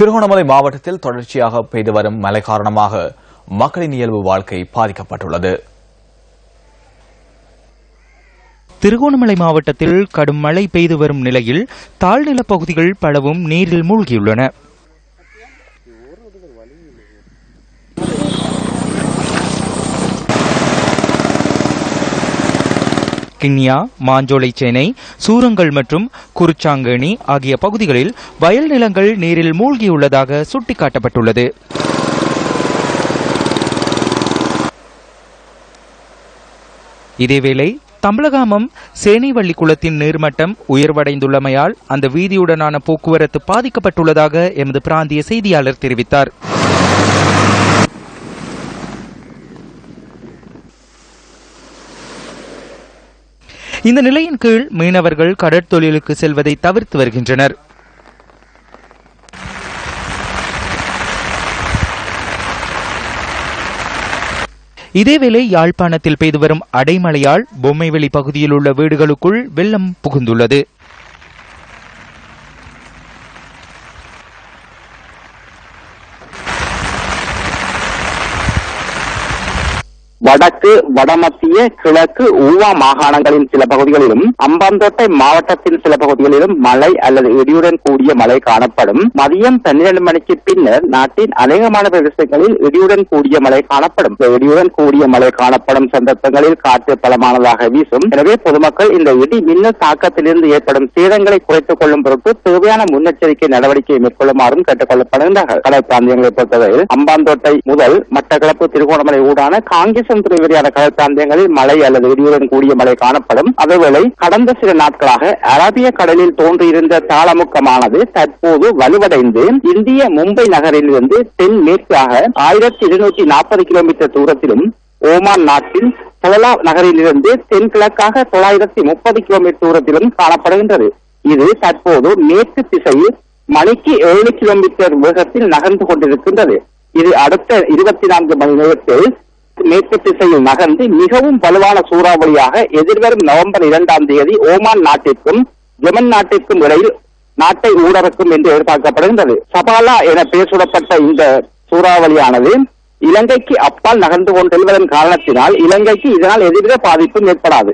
திருகோணமலை மாவட்டத்தில் தொடர்ச்சியாக பெய்து வரும் மழை காரணமாக மக்களின் இயல்பு வாழ்க்கை பாதிக்கப்பட்டுள்ளது. திருகோணமலை மாவட்டத்தில் கடும் மழை பெய்து வரும் நிலையில் தாழ்நில பகுதிகள் பலவும் நீரில் மூழ்கியுள்ளன. கிண்ணியா மாஞ்சோலைச்சேனை சூரங்கள் மற்றும் குருச்சாங்கணி ஆகிய பகுதிகளில் வயல் நிலங்கள் நீரில் மூழ்கியுள்ளதாக சுட்டிக்காட்டப்பட்டுள்ளது. இதேவேளை தம்பலகாமம் சேனைவள்ளி குளத்தின் நீர்மட்டம் உயர்வடைந்துள்ளமையால் அந்த வீதியுடனான போக்குவரத்து பாதிக்கப்பட்டுள்ளதாக எமது பிராந்திய செய்தியாளர் தெரிவித்தார். இந்த நிலையின் கீழ் மீனவர்கள் கடற்தொழிலுக்கு செல்வதை தவிர்த்து வருகின்றனர். இதேவேளை யாழ்ப்பாணத்தில் பெய்து வரும் அடைமழையால் பொம்மைவெளி பகுதியில் உள்ள வீடுகளுக்குள் வெள்ளம் புகுந்துள்ளது. வடக்கு வடமத்திய கிழக்கு ஊவா மாகாணங்களின் சில பகுதிகளிலும் அம்பாந்தோட்டை மாவட்டத்தின் சில பகுதிகளிலும் மழை அல்லது இடியுடன் கூடிய மழை காணப்படும். மதியம் பன்னிரண்டு மணிக்கு பின்னர் நாட்டின் அநேகமான பிரதேசங்களில் இடியுடன் கூடிய மழை காணப்படும். இடியுடன் கூடிய மழை காணப்படும் சந்தர்ப்பங்களில் காற்று பலமானதாக வீசும். எனவே பொதுமக்கள் இந்த இடி மின்னல் தாக்கத்திலிருந்து ஏற்படும் சேதங்களை குறைத்துக் கொள்ளும் பொருட்டு தேவையான முன்னெச்சரிக்கை நடவடிக்கையை மேற்கொள்ளுமாறும் கேட்டுக் கொள்ளப்படுகின்றார்கள் கடல் பிராந்தியங்களை பொறுத்தவரையில் அம்பாந்தோட்டை முதல் மட்டக்களப்பு திருகோணமலை ஊடான காங்கிரஸ் காங்கிசம் துறை வரையான கடல் பிராந்தியங்களில் மழை அல்லது இடியுடன் கூடிய மழை காணப்படும். அதேவேளை கடந்த சில நாட்களாக அரபிய கடலில் தோன்றியிருந்த தாளமுக்கமானது தற்போது வலுவடைந்து இந்திய மும்பை நகரிலிருந்து தென் மேற்காக ஆயிரத்தி இருநூற்றி நாற்பது கிலோமீட்டர் தூரத்திலும் ஓமான் நாட்டின் சலலா நகரிலிருந்து தென்கிழக்காக தொள்ளாயிரத்தி முப்பது கிலோமீட்டர் தூரத்திலும் காணப்படுகின்றது. இது தற்போது மேற்கு திசையில் மணிக்கு ஏழு கிலோமீட்டர் வேகத்தில் நகர்ந்து கொண்டிருக்கின்றது. இது அடுத்த இருபத்தி நான்கு மணி நேரத்தில் மேற்கு திசையில் நகர்ந்து மிகவும் வலுவான சூறாவளியாக எதிர்வரும் நவம்பர் இரண்டாம் தேதி ஓமான் நாட்டிற்கும் ஜெமன் நாட்டிற்கும் இடையில் நாட்டை ஊடறுக்கும் என்று எதிர்பார்க்கப்படுகின்றது. சபாலா என பெயர் சுடப்பட்ட இந்த சூறாவளியானது இலங்கைக்கு அப்பால் நகர்ந்து கொண்டிருவதன் காரணத்தினால் இலங்கைக்கு இதனால் எதிர்வித பாதிப்பும் ஏற்படாது.